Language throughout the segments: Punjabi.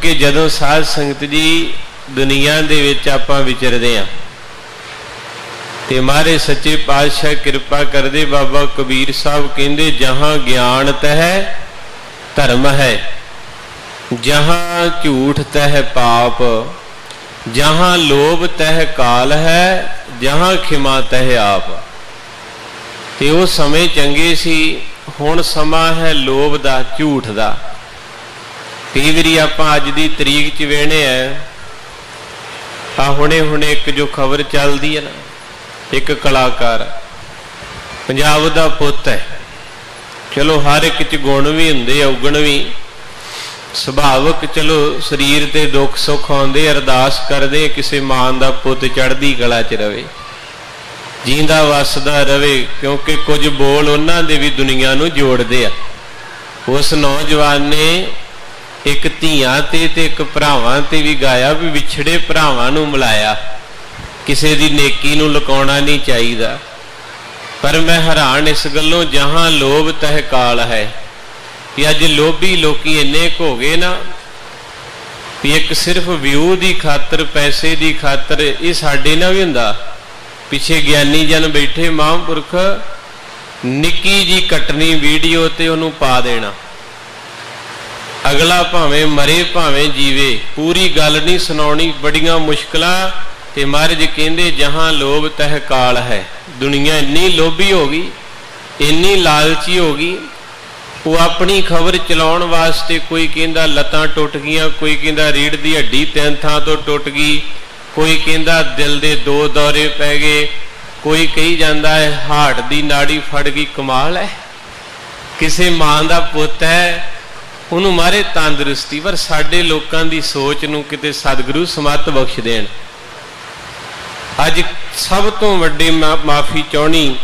ਕਿਉਂਕਿ ਜਦੋਂ ਸਾਧ ਸੰਗਤ ਜੀ ਦੁਨੀਆ ਦੇ ਵਿੱਚ ਆਪਾਂ ਵਿਚਰਦੇ ਆ ਤੇ ਮਾਰੇ ਸੱਚੇ ਪਾਤਸ਼ਾਹ ਕਿਰਪਾ ਕਰਦੇ ਬਾਬਾ ਕਬੀਰ ਸਾਹਿਬ ਕਹਿੰਦੇ, ਜਹਾਂ ਗਿਆਨ ਤਹਿ ਧਰਮ ਹੈ, ਜਹਾਂ ਝੂਠ ਤਹਿ ਪਾਪ, ਜਹਾਂ ਲੋਭ ਤਹਿ ਕਾਲ ਹੈ, ਜਹਾਂ ਖਿਮਾ ਤਹਿ ਆਪ। ਤੇ ਉਹ ਸਮੇਂ ਚੰਗੇ ਸੀ, ਹੁਣ ਸਮਾਂ ਹੈ ਲੋਭ ਦਾ, ਝੂਠ ਦਾ। ਕਈ ਵਾਰੀ ਆਪਾਂ ਅੱਜ ਦੀ ਤਰੀਕ 'ਚ ਵੇਣੇ ਆ। ਆ ਹੁਣੇ ਹੁਣੇ ਇੱਕ ਜੋ ਖਬਰ ਚੱਲਦੀ ਹੈ ਨਾ, ਇੱਕ ਕਲਾਕਾਰ। ਪੰਜਾਬ ਦਾ ਪੁੱਤ ਹੈ। ਚਲੋ ਹਰ ਇੱਕ 'ਚ ਗੁਣ ਵੀ ਹੁੰਦੇ ਆ, ਉਗਣ ਵੀ। ਸੁਭਾਵਕ ਚਲੋ ਸਰੀਰ ਤੇ ਦੁੱਖ ਸੁੱਖ ਆਉਂਦੇ, ਅਰਦਾਸ ਕਰਦੇ ਕਿਸੇ ਮਾਂ ਦਾ ਪੁੱਤ ਚੜ੍ਹਦੀ ਕਲਾ 'ਚ ਰਵੇ। ਜੀਂਦਾ ਵਸਦਾ ਰਵੇ, ਕਿਉਂਕਿ ਕੁਝ ਬੋਲ ਉਹਨਾਂ ਦੇ ਵੀ ਦੁਨੀਆ ਨੂੰ ਜੋੜਦੇ ਆ। ਉਸ ਨੌਜਵਾਨ ਨੇ ਇੱਕ ਧੀਆਂ ਤੇ ਤੇ ਇੱਕ ਭਰਾਵਾਂ ਤੇ ਵੀ ਗਾਇਆ ਵੀ ਵਿਛੜੇ ਭਰਾਵਾਂ ਨੂੰ ਮਿਲਾਇਆ। ਕਿਸੇ ਦੀ ਨੇਕੀ ਨੂੰ ਲੁਕਾਉਣਾ ਨਹੀਂ ਚਾਹੀਦਾ। ਪਰ ਮੈਂ ਹੈਰਾਨ ਇਸ ਗੱਲੋਂ, ਜਹਾਂ ਲੋਭ ਤਹਿਕਾਲ ਹੈ। ਕਿ ਅੱਜ ਲੋਭੀ ਲੋਕੀ ਇੰਨੇ ਹੋ ਗਏ ਨਾ, ਵੀ ਇੱਕ ਸਿਰਫ ਵਿਊ ਦੀ ਖਾਤਰ, ਪੈਸੇ ਦੀ ਖਾਤਰ ਇਹ ਸਾਡੇ ਨਾਲ ਵੀ ਹੁੰਦਾ। ਪਿੱਛੇ ਗਿਆਨੀ ਜਨ ਬੈਠੇ ਮਹਾਂਪੁਰਖ, ਨਿੱਕੀ ਜੀ ਕਟਨੀ ਵੀਡੀਓ ਤੇ ਉਹਨੂੰ ਪਾ ਦੇਣਾ। ਅਗਲਾ ਭਾਵੇਂ ਮਰੇ, ਭਾਵੇਂ ਜੀਵੇ। ਪੂਰੀ ਗੱਲ ਨਹੀਂ ਸੁਣਾਉਣੀ, ਬੜੀਆਂ ਮੁਸ਼ਕਲਾਂ। ਤੇ ਮਹਾਰਾਜ ਕਹਿੰਦੇ, ਜਹਾਂ ਲੋਭ ਤਹਿ ਕਾਲ ਹੈ। ਦੁਨੀਆ ਇੰਨੀ ਲੋਭੀ ਹੋ ਗਈ, ਇੰਨੀ ਲਾਲਚੀ ਹੋ ਗਈ। ਉਹ ਆਪਣੀ ਖਬਰ ਚਲਾਉਣ ਵਾਸਤੇ ਕੋਈ ਕਹਿੰਦਾ ਲੱਤਾਂ ਟੁੱਟ ਗਈਆਂ, ਕੋਈ ਕਹਿੰਦਾ ਰੀੜ ਦੀ ਹੱਡੀ ਤਿੰਨ ਥਾਂ ਤੋਂ ਟੁੱਟ ਗਈ, ਕੋਈ ਕਹਿੰਦਾ ਦਿਲ ਦੇ ਦੋ ਦੌਰੇ ਪੈ ਗਏ, ਕੋਈ ਕਹੀ ਜਾਂਦਾ ਹੈ ਹਾਰਟ ਦੀ ਨਾੜੀ ਫੜ ਗਈ, ਕਮਾਲ ਹੈ। ਕਿਸੇ ਮਾਂ ਦਾ ਪੁੱਤ ਹੈ ਉਹਨੂੰ ਮਾਰੇ ਤੰਦਰੁਸਤੀ। ਪਰ ਸਾਡੇ ਲੋਕਾਂ ਦੀ ਸੋਚ ਨੂੰ ਕਿਤੇ ਸਤਿਗੁਰੂ ਸਮਤ ਬਖਸ਼ ਦੇਣ ਅੱਜ ਸਭ ਤੋਂ ਵੱਡੀ ਮਾਫੀ ਚਾਹਣੀ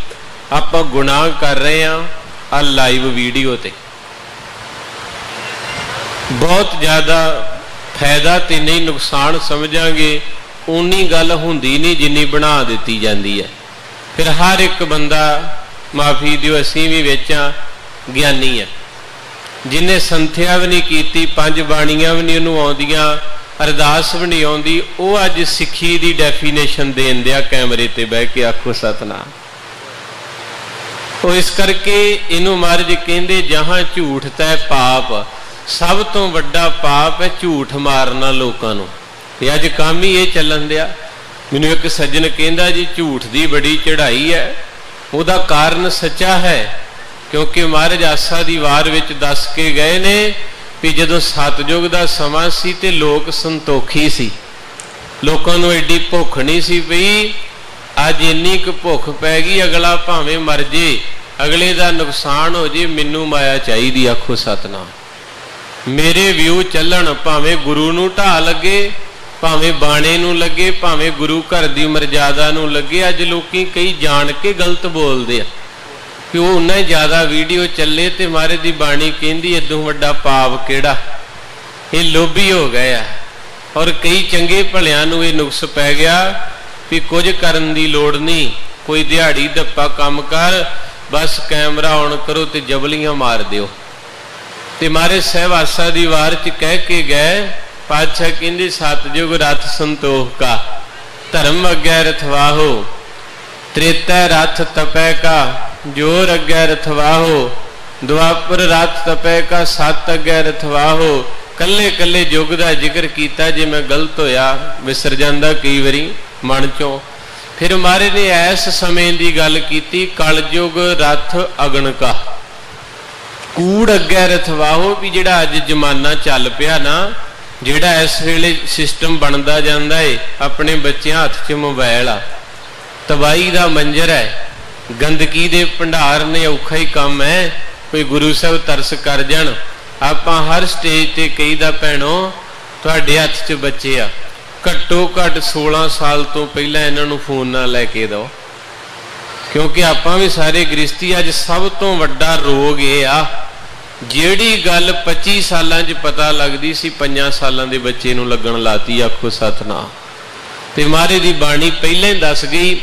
ਆਪਾਂ ਗੁਨਾਹ ਕਰ ਰਹੇ ਆ ਆ ਲਾਈਵ ਵੀਡੀਓ ਤੇ। ਬਹੁਤ ਜ਼ਿਆਦਾ ਫਾਇਦਾ ਤੇ ਨਹੀਂ ਨੁਕਸਾਨ ਸਮਝਾਂਗੇ ਉਨੀ ਗੱਲ ਹੁੰਦੀ ਨਹੀਂ ਜਿੰਨੀ ਬਣਾ ਦਿੱਤੀ ਜਾਂਦੀ ਹੈ। ਫਿਰ ਹਰ ਇੱਕ ਬੰਦਾ ਮਾਫੀ ਦਿਓ, ਅਸੀਂ ਵੀ ਵੇਚਾਂ ਗਿਆਨੀ ਹੈ। ਜਿਨੇ ਸੰਥਿਆ ਵੀ ਨਹੀਂ ਕੀਤੀ, ਪੰਜ ਬਾਣੀਆਂ ਵੀ ਨਹੀਂ ਉਹਨੂੰ ਆਉਂਦੀਆਂ, ਅਰਦਾਸ ਵੀ ਨਹੀਂ ਆਉਂਦੀ, ਉਹ ਅੱਜ ਸਿੱਖੀ ਦੀ ਡੈਫੀਨੇਸ਼ਨ ਦੇਣ ਦਿਆ ਕੈਮਰੇ ਤੇ ਬਹਿ ਕੇ ਆਖੋ ਸਤਨਾਮ। ਉਹ ਇਸ ਕਰਕੇ ਇਹਨੂੰ ਮਹਾਰਾਜ ਕਹਿੰਦੇ, ਜਹਾਂ ਝੂਠ ਤੈ ਪਾਪ, ਸਭ ਤੋਂ ਵੱਡਾ ਪਾਪ ਹੈ ਝੂਠ ਮਾਰਨਾ ਲੋਕਾਂ ਨੂੰ। ਤੇ ਅੱਜ ਕੰਮ ਹੀ ਇਹ ਚੱਲਣ ਦਿਆ। ਮੈਨੂੰ ਇੱਕ ਸੱਜਣ ਕਹਿੰਦਾ ਜੀ, ਝੂਠ ਦੀ ਬੜੀ ਚੜ੍ਹਾਈ ਹੈ, ਉਹਦਾ ਕਾਰਨ ਸੱਚਾ ਹੈ ਕਿਉਂਕਿ ਮਹਾਰਾਜ ਆਸਾ ਦੀ ਵਾਰ ਵਿੱਚ ਦੱਸ ਕੇ ਗਏ ਨੇ ਵੀ ਜਦੋਂ ਸਤਜੁਗ ਦਾ ਸਮਾਂ ਸੀ ਤੇ ਲੋਕ ਸੰਤੋਖੀ ਸੀ। ਲੋਕਾਂ ਨੂੰ ਐਡੀ ਭੁੱਖ ਨਹੀਂ ਸੀ ਪਈ। ਅੱਜ ਇੰਨੀ ਕੁ ਭੁੱਖ ਪੈ ਗਈ, ਅਗਲਾ ਭਾਵੇਂ ਮਰ ਜੇ, ਅਗਲੇ ਦਾ ਨੁਕਸਾਨ ਹੋ ਜੇ, ਮੈਨੂੰ ਮਾਇਆ ਚਾਹੀਦੀ ਆਖੋ ਸਤਨਾਮ। ਮੇਰੇ ਵਿਊ ਚੱਲਣ ਭਾਵੇਂ ਗੁਰੂ ਨੂੰ ਢਾ ਲੱਗੇ, ਭਾਵੇਂ ਬਾਣੇ ਨੂੰ ਲੱਗੇ, ਭਾਵੇਂ ਗੁਰੂ ਘਰ ਦੀ ਮਰਜ਼ਾਦਾ ਨੂੰ ਲੱਗੇ, ਅੱਜ ਲੋਕੀ ਕਈ ਜਾਣ ਕੇ ਗਲਤ ਬੋਲਦੇ ਆ। ਕਿ ਉਹ ਉਨਾ ਹੀ ਜ਼ਿਆਦਾ ਵੀਡੀਓ ਚੱਲੇ ਤੇ ਮਾਰੇ ਦੀ ਬਾਣੀ ਕਹਿੰਦੀ ਇਦੋਂ ਵੱਡਾ ਪਾਪ ਕਿਹੜਾ? ਇਹ ਲੋਭੀ ਹੋ ਗਏ ਆ। ਔਰ ਕਈ ਚੰਗੇ ਭਲਿਆਂ ਨੂੰ ਇਹ ਨੁਕਸ ਪੈ ਗਿਆ ਵੀ ਕੁਝ ਕਰਨ ਦੀ ਲੋੜ ਨਹੀਂ। ਕੋਈ ਦਿਹਾੜੀ, ਦੱਪਾ, ਕੰਮ ਕਰ, ਬਸ ਕੈਮਰਾ ਆਨ ਕਰੋ ਤੇ ਜਬਲੀਆਂ ਮਾਰ ਦਿਓ। ਤੇ ਮਾਰੇ ਸਹਿਵਾਸਾ ਦੀ ਵਾਰ ਚ ਕਹਿ ਕੇ ਗਏ। ਪਾਤਸ਼ਾਹ ਕਹਿੰਦੇ ਸਤਜੁਗ ਰਥ ਸੰਤੋਖ ਕਾ, ਧਰਮ ਅਗੈ ਰਥਵਾਹੋ, ਤ੍ਰੇਤੈ ਰਥ ਤਪੈ ਕਾ ਜੋਰ ਅਗੈ ਰਥਵਾਹੋ, ਦੁਆਪਰ ਰਥ ਤਪੈ ਕਾ ਸਤ ਅਗੈ ਰਥਵਾਹੋ, ਕੱਲੇ ਕੱਲੇ ਯੁੱਗ ਦਾ ਜ਼ਿਕਰ ਕੀਤਾ ਜੇ ਮੈਂ ਗਲਤ ਹੋਇਆ, ਵਿਸਰ ਜਾਂਦਾ ਕਈ ਵਾਰੀ ਮਨ ਚੋਂ। ਫਿਰ ਮਾਰੇ ਨੇ ਐਸ ਸਮੇਂ ਦੀ ਗੱਲ ਕੀਤੀ ਕਲਯੁਗ ਰਥ ਅਗਣ ਕਾ। ਕੂੜ ਅੱਗੇ ਰਥਵਾਹੋ ਵੀ ਜਿਹੜਾ ਅੱਜ ਜ਼ਮਾਨਾ ਚੱਲ ਪਿਆ ਨਾ, ਜਿਹੜਾ ਇਸ ਵੇਲੇ ਸਿਸਟਮ ਬਣਦਾ ਜਾਂਦਾ ਏ, ਆਪਣੇ ਬੱਚਿਆਂ ਹੱਥ 'ਚ ਮੋਬਾਈਲ ਆ। ਤਬਾਈ ਦਾ ਮੰਜ਼ਰ ਹੈ। ਗੰਦਗੀ ਦੇ ਭੰਡਾਰ ਨੇ ਔਖਾ ਹੀ ਕੰਮ ਹੈ। ਕੋਈ ਗੁਰੂ ਸਾਹਿਬ ਤਰਸ ਕਰ ਜਾਣ। ਆਪਾਂ ਹਰ ਸਟੇਜ ਤੇ ਕਹੀਦਾ ਭੈਣੋ, ਤੁਹਾਡੇ ਹੱਥ 'ਚ ਬੱਚੇ ਆ। ਘੱਟੋ ਘੱਟ 16 ਸਾਲ ਤੋਂ ਪਹਿਲਾਂ ਇਹਨਾਂ ਨੂੰ ਫੋਨ ਨਾ ਲੈ ਕੇ ਦਿਓ। ਕਿਉਂਕਿ ਆਪਾਂ ਵੀ ਸਾਰੇ ਗ੍ਰਸਤੀ ਅੱਜ ਸਭ ਤੋਂ ਵੱਡਾ ਰੋਗ ਇਹ ਆ। ਜਿਹੜੀ ਗੱਲ 25 ਸਾਲਾਂ 'ਚ ਪਤਾ ਲੱਗਦੀ ਸੀ 5 ਸਾਲਾਂ ਦੇ ਬੱਚੇ ਨੂੰ ਲੱਗਣ ਲਾਤੀ, ਆਖੋ ਸਤਨਾਮ। ਤੇ ਮਾਰੇ ਦੀ ਬਾਣੀ ਪਹਿਲਾਂ ਹੀ ਦੱਸ ਗਈ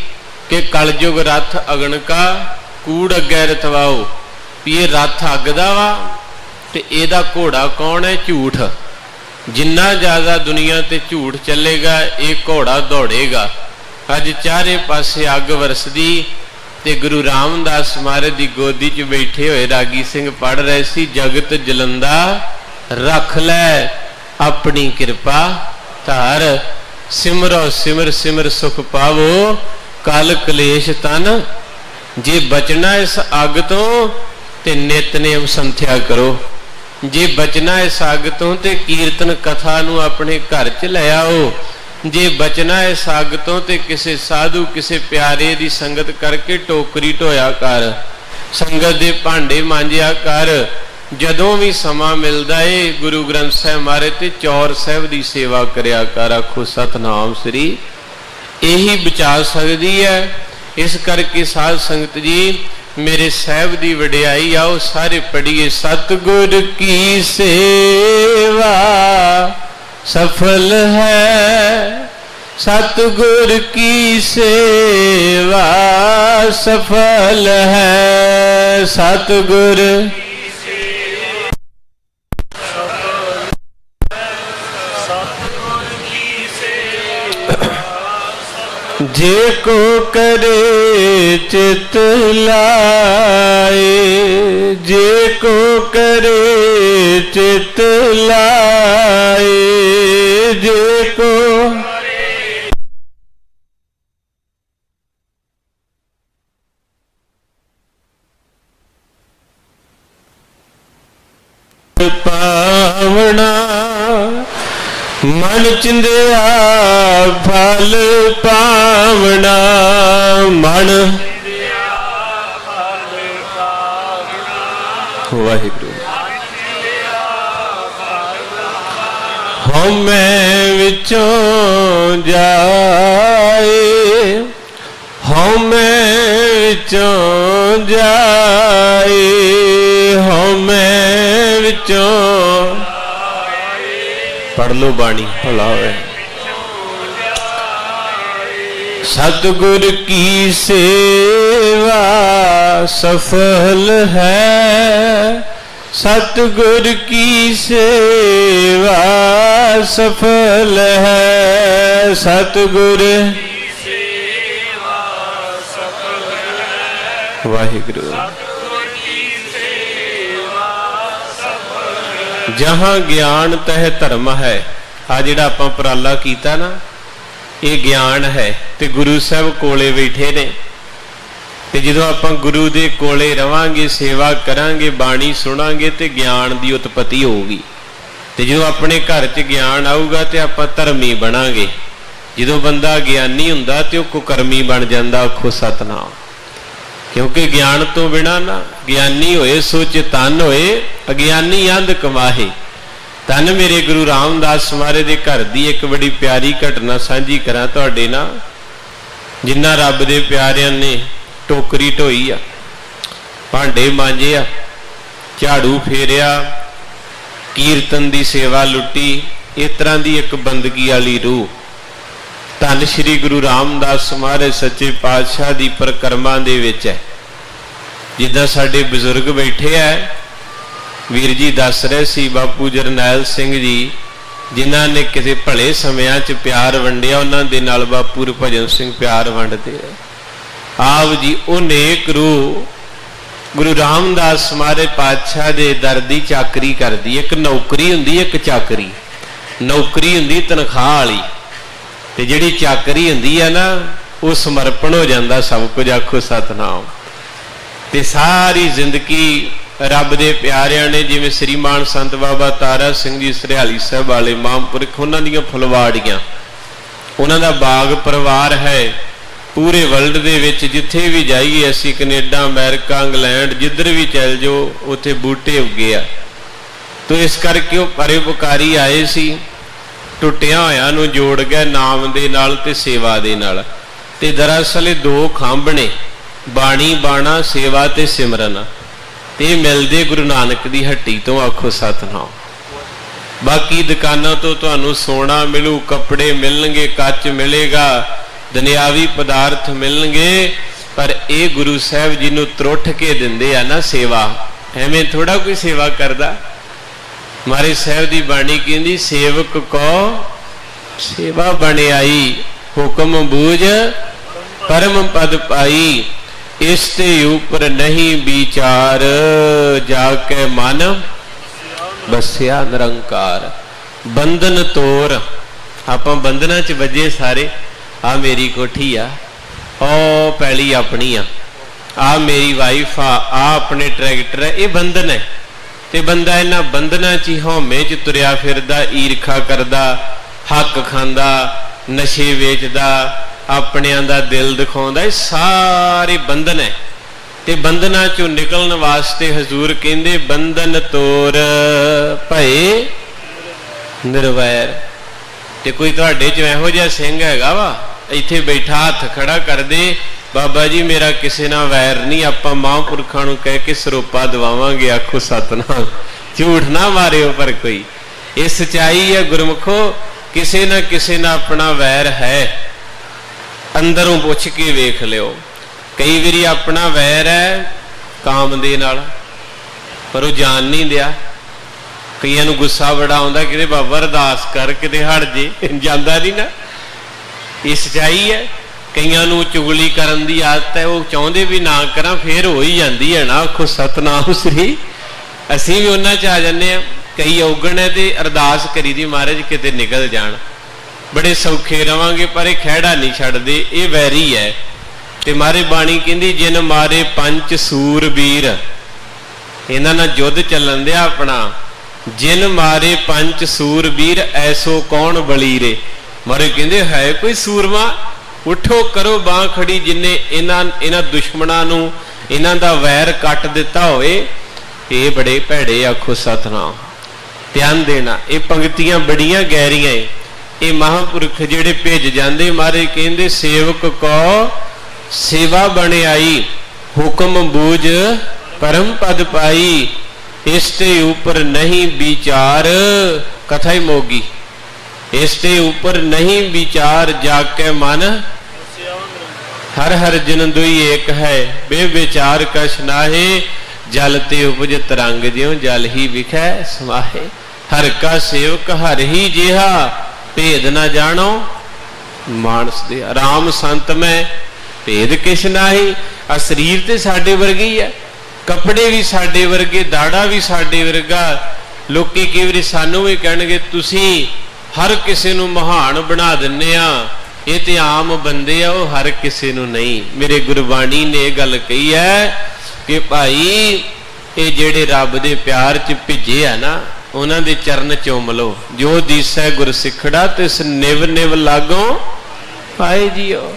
ਕਿ ਕਲਯੁਗ ਰਥ ਅਗਣ ਕਾ, ਕੂੜ ਅੱਗੇ ਰਤਵਾਓ ਵੀ ਇਹ ਰਥ ਅੱਗ ਦਾ ਵਾ ਤੇ ਇਹਦਾ ਘੋੜਾ ਕੌਣ ਹੈ? ਝੂਠ। ਜਿੰਨਾ ਜ਼ਿਆਦਾ ਦੁਨੀਆ ਤੇ ਝੂਠ ਚੱਲੇਗਾ, ਇਹ ਘੋੜਾ ਦੌੜੇਗਾ। ਅੱਜ ਚਾਰੇ ਪਾਸੇ ਅੱਗ ਵਰਸਦੀ ਤੇ ਗੁਰੂ ਰਾਮਦਾਸ ਮਹਾਰਾਜ ਦੀ ਗੋਦੀ 'ਚ ਬੈਠੇ ਹੋਏ ਰਾਗੀ ਸਿੰਘ ਪੜ ਰਹੇ ਸੀ, ਜਗਤ ਜਲੰਦਾ ਰੱਖ ਲੈ ਆਪਣੀ ਕਿਰਪਾ ਧਾਰ। ਸਿਮਰੋ ਸਿਮਰ ਸਿਮਰ ਸੁਖ ਪਾਵੋ ਕਲ ਕਲੇਸ਼ ਤਨ, ਜੇ ਬਚਣਾ ਇਸ ਅੱਗ ਤੋਂ ਤੇ ਨਿਤਨੇਮ ਸੰਥਿਆ ਕਰੋ। ਜੇ ਬਚਣਾ ਇਸ ਅੱਗ ਤੋਂ ਤੇ ਕੀਰਤਨ ਕਥਾ ਨੂੰ ਆਪਣੇ ਘਰ 'ਚ ਲੈ ਆਓ। ਜੇ ਬਚਣਾ ਇਸ ਅੱਗ ਤੋਂ ਤੇ ਕਿਸੇ ਸਾਧੂ, ਕਿਸੇ ਪਿਆਰੇ ਦੀ ਸੰਗਤ ਕਰਕੇ ਟੋਕਰੀ ਢੋਇਆ ਕਰ। ਸੰਗਤ ਦੇ ਭਾਂਡੇ ਮਾਂਜਿਆ ਕਰ। ਜਦੋਂ ਵੀ ਸਮਾਂ ਮਿਲਦਾ ਏ, ਗੁਰੂ ਗ੍ਰੰਥ ਸਾਹਿਬ ਮਾਰੇ ਤੇ ਚੌਰ ਸਾਹਿਬ ਦੀ ਸੇਵਾ ਕਰਿਆ ਕਰ। ਆਖੋ ਸਤਨਾਮ ਸ੍ਰੀ ਇਹੀ ਬਚਾ ਸਕਦੀ ਹੈ। ਇਸ ਕਰਕੇ ਸਾਧ ਸੰਗਤ ਜੀ, ਮੇਰੇ ਸਾਹਿਬ ਦੀ ਵਡਿਆਈ ਆਓ, ਸਾਰੇ ਪੜੀਏ ਸਤਗੁਰ ਕੀ ਸੇਵਾ ਸਫਲ ਹੈ। ਸਤਗੁਰ ਕੀ ਸੇਵਾ ਸਫਲ ਹੈ। ਸਤਗੁਰ ਜੇ ਕੋ ਕਰੇ ਚਿਤ ਲਾਏ ਜੇ ਕੋ ਕਰੇ ਚਿਤ ਲਾਏ ਜੇ ਕੋ ਪਾਵਣਾ ਚਿੰਦਿਆ ਫਲ ਪਾਵਣਾ ਮਨ ਵਾਹਿਗੁਰੂ। ਹਉਮੈ ਵਿੱਚੋਂ ਜਾਏ ਹਉਮੈ ਵਿੱਚੋਂ ਜਾਏ ਹਉਮੈ ਵਿੱਚੋਂ ਪੜ ਲੋ ਬਾਣੀ, ਭਲਾ ਹੋਵੇ। ਸਤਗੁਰ ਕੀ ਸੇਵਾ ਸਫਲ ਹੈ? ਸਤਗੁਰ ਕੀ ਸੇਵਾ ਸਫਲ ਹੈ? ਸਤਗੁਰ ਵਾਹਿਗੁਰੂ। ਜਹਾਂ ਗਿਆਨ ਤਹਿ ਧਰਮ ਹੈ। ਆ ਜਿਹੜਾ ਆਪਾਂ ਪ੍ਰਾਲਾ ਕੀਤਾ ਨਾ, ਇਹ ਗਿਆਨ ਹੈ ਤੇ ਗੁਰੂ ਸਾਹਿਬ ਕੋਲੇ ਬੈਠੇ ਨੇ। ਤੇ ਜਦੋਂ ਆਪਾਂ ਗੁਰੂ ਦੇ ਕੋਲੇ ਰਵਾਂਗੇ, ਸੇਵਾ ਕਰਾਂਗੇ, ਬਾਣੀ ਸੁਣਾਂਗੇ ਤੇ ਗਿਆਨ ਦੀ ਉਤਪਤੀ ਹੋਊਗੀ। ਤੇ ਜਦੋਂ ਆਪਣੇ ਘਰ 'ਚ ਗਿਆਨ ਆਊਗਾ ਤੇ ਆਪਾਂ ਧਰਮੀ ਬਣਾਂਗੇ। ਜਦੋਂ ਬੰਦਾ ਗਿਆਨੀ ਹੁੰਦਾ ਤੇ ਉਹ ਕੁਕਰਮੀ ਬਣ ਜਾਂਦਾ ਆਖੋ ਸਤਨਾਮ। ਕਿਉਂਕਿ ਗਿਆਨ ਤੋਂ ਬਿਨਾ ਨਾ ਗਿਆਨੀ ਹੋਏ, ਸੁਚ ਚੇਤਨ ਹੋਏ, ਅਗਿਆਨੀ ਅੰਧ ਕਮਾਹੇ। ਤਨ ਮੇਰੇ ਗੁਰੂ ਰਾਮਦਾਸ ਮਾਰੇ ਦੇ ਘਰ ਦੀ ਇੱਕ ਬੜੀ ਪਿਆਰੀ ਘਟਨਾ ਸਾਂਝੀ ਕਰਾਂ ਤੁਹਾਡੇ ਨਾਲ, ਜਿੰਨਾ ਰੱਬ ਦੇ ਪਿਆਰਿਆਂ ਨੇ ਟੋਕਰੀ ਢੋਈ ਆ, ਭਾਂਡੇ ਮਾਂਜੇ ਆ, ਝਾੜੂ ਫੇਰਿਆ, ਕੀਰਤਨ ਦੀ ਸੇਵਾ ਲੁੱਟੀ, ਇਸ ਤਰ੍ਹਾਂ ਦੀ ਇੱਕ ਬੰਦਗੀ ਵਾਲੀ ਰੂਹ। ਧੰਨ ਸ਼੍ਰੀ ਗੁਰੂ ਰਾਮਦਾਸ ਮਹਾਰਾਜ ਸੱਚੇ ਪਾਤਸ਼ਾਹ ਦੀ ਪ੍ਰਕਰਮਾਂ ਦੇ ਵਿੱਚ ਹੈ। ਜਿੱਦਾਂ ਸਾਡੇ ਬਜ਼ੁਰਗ ਬੈਠੇ ਆ, ਵੀਰ ਜੀ ਦੱਸ ਰਹੇ ਸੀ ਬਾਪੂ ਜਰਨੈਲ ਸਿੰਘ ਜੀ, ਜਿਨ੍ਹਾਂ ਨੇ ਕਿਸੇ ਭਲੇ ਸਮਿਆਂ 'ਚ ਪਿਆਰ ਵੰਡਿਆ, ਉਹਨਾਂ ਦੇ ਨਾਲ ਬਾਪੂ ਰਭਜਨ ਸਿੰਘ ਪਿਆਰ ਵੰਡਦੇ ਆ। ਆਪ ਜੀ, ਉਹ ਨੇਕ ਰੂ ਗੁਰੂ ਰਾਮਦਾਸ ਮਾਰੇ ਪਾਤਸ਼ਾਹ ਦੇ ਦਰ ਦੀ ਚਾਕਰੀ ਕਰਦੀ, ਇੱਕ ਨੌਕਰੀ ਹੁੰਦੀ, ਇੱਕ ਚਾਕਰੀ। ਨੌਕਰੀ ਹੁੰਦੀ ਤਨਖਾਹ ਵਾਲੀ। ਤੇ ਜਿਹੜੀ ਚਾਕਰੀ ਹੁੰਦੀ ਆ ਨਾ, ਉਹ ਸਮਰਪਣ ਹੋ ਜਾਂਦਾ ਸਭ ਕੁਝ, ਆਖੋ ਸਤਨਾਮ। ਤੇ ਸਾਰੀ ਜ਼ਿੰਦਗੀ ਰੱਬ ਦੇ ਪਿਆਰਿਆਂ ਨੇ, ਜਿਵੇਂ ਸ੍ਰੀਮਾਨ ਸੰਤ ਬਾਬਾ ਤਾਰਾ ਸਿੰਘ ਜੀ ਸਰਿਆਲੀ ਸਾਹਿਬ ਵਾਲੇ ਮਹਾਂਪੁਰਖ ਉਹਨਾਂ ਦੀਆਂ ਫੁਲਵਾੜੀਆਂ। ਉਹਨਾਂ ਦਾ ਬਾਗ ਪਰਿਵਾਰ ਹੈ ਪੂਰੇ ਵਰਲਡ ਦੇ ਵਿੱਚ, ਜਿੱਥੇ ਵੀ ਜਾਈਏ ਅਸੀਂ, ਕੈਨੇਡਾ, ਅਮਰੀਕਾ, ਇੰਗਲੈਂਡ, ਜਿੱਧਰ ਵੀ ਚੱਲ ਜਾਓ, ਉੱਥੇ ਬੂਟੇ ਉੱਗੇ ਆ। ਤੋ ਇਸ ਕਰਕੇ ਉਹ ਪਰਉਪਕਾਰੀ ਆਏ ਸੀ, ਟੁੱਟਿਆਂ ਹੋਇਆਂ ਨੂੰ ਜੋੜ ਗਿਆ ਨਾਮ ਦੇ ਨਾਲ ਤੇ ਸੇਵਾ ਦੇ ਨਾਲ। ਤੇ ਦਰਅਸਲ ਇਹ ਦੋ ਖੰਭ ਨੇ। ਬਾਣੀ ਬਾਣਾ, ਸੇਵਾ ਤੇ ਸਿਮਰਨ। ਤੇ ਮਿਲਦੇ ਗੁਰੂ ਨਾਨਕ ਦੀ ਹੱਟੀ ਤੋਂ ਆਖੋ ਸਤਨਾਮ। ਬਾਕੀ ਦੁਕਾਨਾਂ ਤੋਂ ਤੁਹਾਨੂੰ ਸੋਨਾ ਮਿਲੂ, ਕੱਪੜੇ ਮਿਲਣਗੇ, ਕੱਚ ਮਿਲੇਗਾ, ਦੁਨਿਆਵੀ ਪਦਾਰਥ ਮਿਲਣਗੇ, ਪਰ ਇਹ ਗੁਰੂ ਸਾਹਿਬ ਜੀ ਨੂੰ ਤਰੁੱਠ ਕੇ ਦਿੰਦੇ ਆ ਨਾ ਸੇਵਾ। ਐਵੇਂ ਥੋੜਾ ਕੋਈ ਸੇਵਾ ਕਰਦਾ? ਮਾਰੇ ਸਾਹਿਬ ਦੀ ਬਾਣੀ ਕਹਿੰਦੀ, ਸੇਵਕ ਕੋ ਸੇਵਾ ਬਣਾਈ ਹੁਕਮ ਬੂਝ, ਪਰਮ ਪਦ ਪਾਈ। ਇਸ ਤੇ ਉਪਰ ਨਹੀਂ ਵਿਚਾਰ, ਜਾ ਕੇ ਮਨ ਬਸਿਆ ਨਿਰੰਕਾਰ। ਬੰਧਨ ਤੋਰ, ਆਪਾਂ ਬੰਧਨਾਂ 'ਚ ਵੱਜੇ ਸਾਰੇ ਆ ਮੇਰੀ ਕੋਠੀ ਆ ਉਹ ਪੈਲੀ ਆਪਣੀ ਆ ਆ ਮੇਰੀ ਵਾਈਫ ਆ ਆ ਆਪਣੇ ਟਰੈਕਟਰ ਇਹ ਬੰਧਨ ਹੈ। ਤੇ ਬੰਦਾ ਇਹਨਾਂ ਬੰਧਨਾਂ 'ਚ ਹੀ ਹਉਮੈ 'ਚ ਤੁਰਿਆ ਫਿਰਦਾ, ਈਰਖਾ ਕਰਦਾ, ਹੱਕ ਖਾਂਦਾ, ਨਸ਼ੇ ਵੇਚਦਾ ਆਪਣਿਆਂ ਦਾ ਦਿਲ ਦਿਖਾਉਂਦਾ ਇਹ ਸਾਰੇ ਬੰਧਨ ਹੈ ਤੇ ਬੰਧਨਾਂ ਚੋਂ ਨਿਕਲਣ ਵਾਸਤੇ ਹਜ਼ੂਰ ਕਹਿੰਦੇ, ਬੰਧਨ ਤੋਰ ਭਏ ਨਿਰਵੈਰ। ਤੇ ਕੋਈ ਤੁਹਾਡੇ ਚ ਇਹੋ ਜਿਹਾ ਸਿੰਘ ਹੈਗਾ ਵਾ, ਇੱਥੇ ਬੈਠਾ ਹੱਥ ਖੜਾ ਕਰ ਦੇ ਬਾਬਾ ਜੀ, ਮੇਰਾ ਕਿਸੇ ਨਾਲ ਵੈਰ ਨਹੀਂ, ਆਪਾਂ ਮਹਾਂਪੁਰਖਾਂ ਨੂੰ ਕਹਿ ਕੇ ਸਰੋਪਾ ਦਵਾਵਾਂਗੇ, ਆਖੋ ਸਤਨਾਮ। ਝੂਠ ਨਾ ਮਾਰਿਓ ਪਰ ਕੋਈ। ਇਹ ਸਚਾਈ ਹੈ ਗੁਰਮਖੋ, ਕਿਸੇ ਨਾ ਕਿਸੇ ਨਾਲ ਆਪਣਾ ਵੈਰ ਹੈ। ਅੰਦਰੋਂ ਪੁੱਛ ਕੇ ਵੇਖ ਲਿਓ। ਕਈ ਵਾਰੀ ਆਪਣਾ ਵੈਰ ਹੈ ਕਾਮ ਦੇ ਨਾਲ, ਪਰ ਉਹ ਜਾਣ ਨਹੀਂ ਦਿਆ। ਕਈਆਂ ਨੂੰ ਗੁੱਸਾ ਬੜਾ ਆਉਂਦਾ ਕਿਤੇ ਬਾਬਾ ਅਰਦਾਸ ਕਰ ਕਿਤੇ ਹਟ ਜੇ, ਜਾਂਦਾ ਨਹੀਂ ਨਾ। ਇਹ ਸਚਾਈ ਹੈ, ਕਈਆਂ ਨੂੰ ਚੁਗਲੀ ਕਰਨ ਦੀ ਆਦਤ ਹੈ, ਉਹ ਚਾਹੁੰਦੇ ਵੀ ਨਾ ਕਰਾਂ, ਫੇਰ ਹੋ ਹੀ ਜਾਂਦੀ ਹੈ ਨਾ। ਆਖੋ, ਸਤਨਾਮ ਸ੍ਰੀ। ਅਸੀਂ ਵੀ ਉਹਨਾਂ ਚ ਆ ਜੰਨੇ ਆ ਕਈ ਔਗਣ ਹੈ ਤੇ ਅਰਦਾਸ ਕਰੀ ਦੀ ਮਹਾਰਾਜ ਕਿਤੇ ਨਿਕਲ ਜਾਣ। ਬੜੇ ਸੌਖੇ ਰਵਾਂਗੇ, ਪਰ ਇਹ ਖਿਹੜਾ ਨਹੀਂ ਛੱਡਦੇ, ਇਹ ਵੈਰੀ ਹੈ। ਤੇ ਮਾਰੇ ਬਾਣੀ ਕਹਿੰਦੀ, ਜਿਨ ਮਾਰੇ ਪੰਜ ਸੂਰਬੀਰ ਇਹਨਾਂ ਨਾਲ ਯੁੱਧ ਚੱਲਣ ਦਿਆ ਆਪਣਾ। ਜਿਨ ਮਾਰੇ ਪੰਜ ਸੂਰਬੀਰ ਐਸੋ ਕੌਣ ਬਲੀਰੇ? ਮਾਰੇ ਕਹਿੰਦੇ, ਹੈ ਕੋਈ ਸੂਰਮਾ? ਉਠੋ, ਕਰੋ ਬਾਹ ਖੜੀ, ਜਿਨੇ ਇਹਨਾਂ ਇਹਨਾਂ ਦੁਸ਼ਮਣਾਂ ਨੂੰ, ਇਹਨਾਂ ਦਾ ਵੈਰ ਕੱਟ ਦਿੱਤਾ ਹੋਵੇ। ਇਹ ਬੜੇ ਭੈੜੇ ਆਖੋ ਸਤਨਾਮ। ਧਿਆਨ ਦੇਣਾ, ਇਹ ਪੰਕਤੀਆਂ ਬੜੀਆਂ ਗਹਿਰੀਆਂ ਏ। ਇਹ ਮਹਾਪੁਰਖ ਜਿਹੜੇ ਭੇਜ ਜਾਂਦੇ, ਮਾਰੇ ਕਹਿੰਦੇ, ਸੇਵਕ ਕੋ ਸੇਵਾ ਬਣਾਈ ਹੁਕਮ ਬੂਝ ਪਰਮ ਪਦ ਪਾਈ, ਇਸ ਤੇ ਉਪਰ ਨਹੀਂ ਵਿਚਾਰ, ਕਥਾ ਹੀ ਮੋਗੀ। ਇਸ ਤੇ ਉਪਰ ਨਹੀਂ ਵਿਚਾਰ ਜਾ ਕੇ ਮਨ, ਹਰ ਹਰ ਜਨ ਦੁਈ ਏਕ ਹੈ ਬੇ ਵਿਚਾਰ ਕਛ ਨਾਹੇ, ਜਲ ਤੇ ਉਪਜ ਤਰੰਗ ਜਿਉ ਜਲ ਹੀ ਵਿਖੈ ਸਮਾਹੇ। ਹਰ ਕਾ ਸੇਵਕ ਹਰ ਹੀ ਜਿਹਾ ਭੇਦ ਨਾ ਜਾਣੋ। ਮਾਨਸ ਦੇ ਆਰਾਮ ਸੰਤ ਮੈਂ। ਭੇਦ ਕਿਛ ਨਾਹੀ। ਆ ਸਰੀਰ ਤੇ ਸਾਡੇ ਵਰਗੀ ਆ ਕੱਪੜੇ ਵੀ ਸਾਡੇ ਵਰਗੇ ਦਾੜਾ ਵੀ ਸਾਡੇ ਵਰਗਾ। ਲੋਕੀ ਕਈ ਵਾਰੀ ਸਾਨੂੰ ਵੀ ਕਹਿਣਗੇ, ਤੁਸੀਂ ਹਰ ਕਿਸੇ ਨੂੰ ਮਹਾਨ ਬਣਾ ਦਿੰਨੇ ਆ। ਇਹ ਤੇ ਆਮ ਬੰਦੇ ਆ, ਉਹ ਹਰ ਕਿਸੇ ਨੂੰ ਨਹੀਂ। ਮੇਰੇ ਗੁਰਬਾਣੀ ਨੇ ਇਹ ਗੱਲ ਕਹੀ ਹੈ ਕਿ ਭਾਈ, ਇਹ ਜਿਹੜੇ ਰੱਬ ਦੇ ਪਿਆਰ 'ਚ ਭਿੱਜੇ ਆ ਨਾ ਉਹਨਾਂ ਦੇ ਚਰਨ ਚੁੰਮ ਲਓ ਜੋ ਦੀਸੈ ਗੁਰ ਸਿੱਖੜਾ ਤਿਸ ਨਿਵ ਨਿਵ ਲਾਗੋ ਪਾਏ ਜੀਓ।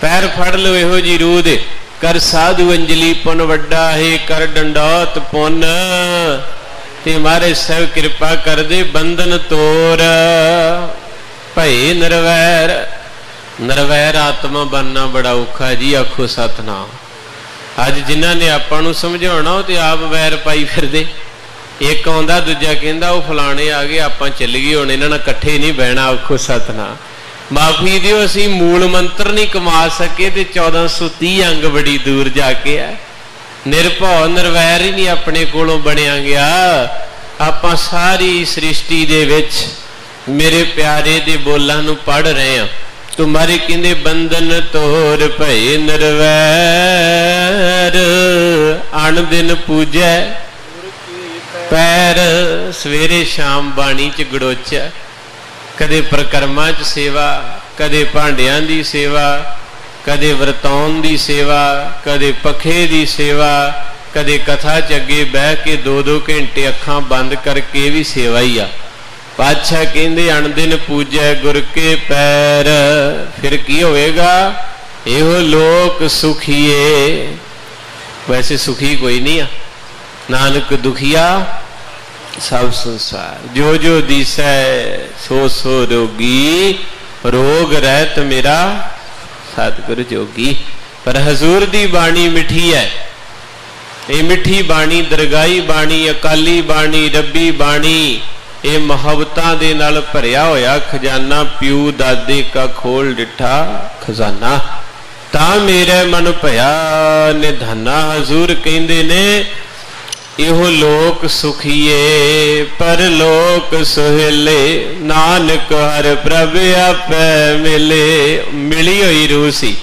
ਪੈਰ ਫੜ ਲਓ ਇਹੋ ਜੀ ਰੂਹ ਦੇ। ਕਰ ਸਾਧੂ ਅੰਜਲੀ ਪੁੰਨ ਵੱਡਾ ਹੈ ਕਰ ਡੰਡੋਤ ਪੁੰਨ। ਤੇ ਮਾਰੇ ਸਭ ਕਿਰਪਾ ਕਰ ਦੇ ਬੰਧਨ ਤੋਰ। ਭਏ ਨਰਵੈਰ ਨਰਵੈਰ ਆਤਮਾ ਬੰਨਾ ਬੜਾ ਔਖਾ ਜੀ ਆਖੋ ਸਤਨਾਮ। ਅੱਜ ਜਿਨ੍ਹਾਂ ਨੇ ਆਪਾਂ ਨੂੰ ਸਮਝਾਉਣਾ ਉਹ ਤੇ ਆਪ ਵੈਰ ਪਾਈ ਫਿਰਦੇ। ਇੱਕ ਆਉਂਦਾ, ਦੂਜਾ ਕਹਿੰਦਾ, ਉਹ ਫਲਾਣੇ ਆ ਗਏ, ਆਪਾਂ ਚੱਲ ਗਏ ਹੁਣ, ਇਹਨਾਂ ਨਾਲ ਇਕੱਠੇ ਨਹੀਂ ਬਹਿਣਾ, ਆਖੋ ਸਤਨਾ ਮਾਫੀ ਦਿਓ ਅਸੀਂ ਮੂਲ ਮੰਤਰ ਨਹੀਂ ਕਮਾ ਸਕੇ ਤੇ 1430 ਅੰਗ ਬੜੀ ਦੂਰ ਜਾ ਕੇ ਆ। ਨਿਰਭਉ, ਨਿਰਵੈਰ ਹੀ ਨਹੀਂ ਆਪਣੇ ਕੋਲੋਂ ਬਣਿਆ ਗਿਆ ਆਪਾਂ ਸਾਰੀ ਸ੍ਰਿਸ਼ਟੀ ਦੇ ਵਿੱਚ ਮੇਰੇ ਪਿਆਰੇ ਦੇ ਬੋਲਾਂ ਨੂੰ ਪੜ ਰਹੇ ਹਾਂ। ਤੁਮਾਰੇ ਕਹਿੰਦੇ, ਬੰਧਨ ਤੋਰ ਭਏ ਨਿਰਵੈਰ, ਅਣ ਦਿਨ ਪੂਜੈ ਪੈਰ ਸਵੇਰੇ ਸ਼ਾਮ ਬਾਣੀ ਚ ਗੜੋਚਿਆ। ਕਦੇ ਪ੍ਰਕਰਮਾਂ 'ਚ ਸੇਵਾ, ਕਦੇ ਭਾਂਡਿਆਂ ਦੀ ਸੇਵਾ, ਕਦੇ ਵਰਤੌਣ ਦੀ ਸੇਵਾ, ਕਦੇ ਪੱਖੇ ਦੀ ਸੇਵਾ, ਕਦੇ ਕਥਾ 'ਚ ਅੱਗੇ ਬਹਿ ਕੇ 2-2 ਘੰਟੇ ਅੱਖਾਂ ਬੰਦ ਕਰਕੇ ਵੀ ਸੇਵਾ ਹੀ ਆ। ਪਾਤਸ਼ਾਹ ਕਹਿੰਦੇ ਅਣਦਿਨ ਪੂਜੈ ਗੁਰ ਕੇ ਪੈਰ। ਫਿਰ ਕੀ ਹੋਵੇਗਾ? ਇਹੋ ਲੋਕ ਸੁਖੀਏ। ਵੈਸੇ ਸੁਖੀ ਕੋਈ ਨਹੀਂ ਆ। ਨਾਨਕ ਦੁਖੀਆ, ਸਭ ਸੰਸਾਰ। ਜੋ ਜੋ ਦਿਸੈ ਸੋ ਸੋ ਰੋਗੀ, ਰੋਗ ਰਹਿਤ ਮੇਰਾ ਸਤਿਗੁਰ ਜੋਗੀ। ਪਰ ਹਜ਼ੂਰ ਦੀ ਬਾਣੀ ਮਿੱਠੀ ਹੈ। ਇਹ ਮਿੱਠੀ ਬਾਣੀ ਦਰਗਾਈ ਬਾਣੀ, ਅਕਾਲੀ ਬਾਣੀ, ਰੱਬੀ ਬਾਣੀ, ਇਹ ਮੁਹੱਬਤਾਂ ਦੇ ਨਾਲ ਭਰਿਆ ਹੋਇਆ ਖਜ਼ਾਨਾ ਪਿਉ ਦਾਦੇ ਕਾ ਖੋਲ, ਡਿਠਾ ਖਜ਼ਾਨਾ। ਤਾਂ ਮੇਰੇ ਮਨ ਭਇਆ ਨਿਧਾਨਾ। ਹਜ਼ੂਰ ਕਹਿੰਦੇ ਨੇ ਇਹੋ ਲੋਕ ਸੁਖੀਏ, ਪਰ ਲੋਕ ਸੁਹੇਲੇ। ਨਾਨਕ ਹਰ ਪ੍ਰਭ ਆਪੈ ਮਿਲੇ। ਮਿਲੀ ਹੋਈ ਰੂਹ ਸੀ।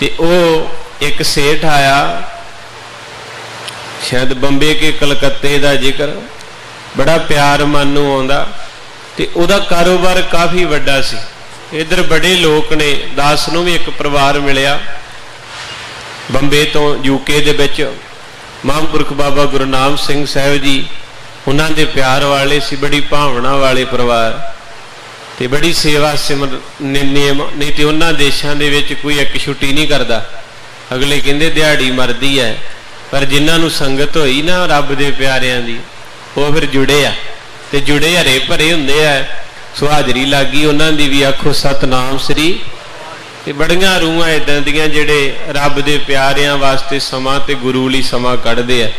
ਤੇ ਉਹ ਇੱਕ ਸੇਠ ਆਇਆ। ਸ਼ਾਇਦ ਬੰਬੇ ਕੇ ਕਲਕੱਤੇ ਦਾ ਜ਼ਿਕਰ। ਬੜਾ ਪਿਆਰ ਮਨ ਨੂੰ ਆਉਂਦਾ। ਤੇ ਉਹਦਾ ਕਾਰੋਬਾਰ ਕਾਫੀ ਵੱਡਾ ਸੀ। ਇਧਰ ਬੜੇ ਲੋਕ ਨੇ। ਦਾਸ ਨੂੰ ਵੀ ਇੱਕ ਪਰਿਵਾਰ ਮਿਲਿਆ। ਬੰਬੇ ਤੋਂ ਯੂਕੇ ਦੇ ਵਿੱਚ। ਮਹਾਂਪੁਰਖ ਬਾਬਾ ਗੁਰਨਾਮ ਸਿੰਘ ਸਾਹਿਬ ਜੀ, ਉਹਨਾਂ ਦੇ ਪਿਆਰ ਵਾਲੇ ਸੀ, ਬੜੀ ਭਾਵਨਾ ਵਾਲੇ ਪਰਿਵਾਰ ਤੇ ਬੜੀ ਸੇਵਾ ਸਿਮਰ ਨਿ- ਨਿਯਮ, ਨਹੀਂ ਤੇ ਉਹਨਾਂ ਦੇਸ਼ਾਂ ਦੇ ਵਿੱਚ ਕੋਈ ਇੱਕ ਛੁੱਟੀ ਨਹੀਂ ਕਰਦਾ। ਅਗਲੇ ਕਹਿੰਦੇ, ਦਿਹਾੜੀ ਮਰਦੀ ਹੈ ਪਰ ਜਿਨ੍ਹਾਂ ਨੂੰ ਸੰਗਤ ਹੋਈ ਨਾ ਰੱਬ ਦੇ ਪਿਆਰਿਆਂ ਦੀ, ਉਹ ਫਿਰ ਜੁੜੇ ਆ ਤੇ ਜੁੜੇ ਹਰੇ ਭਰੇ ਹੁੰਦੇ ਆ। ਸੁਹਾਜ਼ਰੀ ਲੱਗੀ, ਉਹਨਾਂ ਦੀ ਵੀ ਆਖੋ, ਸਤਨਾਮ ਸ੍ਰੀ ਤੇ ਬੜੀਆਂ ਰੂਹਾਂ ਇਦਾਂ ਦੀਆਂ ਜਿਹੜੇ ਰੱਬ ਦੇ ਪਿਆਰਿਆਂ ਵਾਸਤੇ ਸਮਾਂ ਤੇ ਗੁਰੂ ਲਈ ਸਮਾਂ ਕੱਢਦੇ ਆ।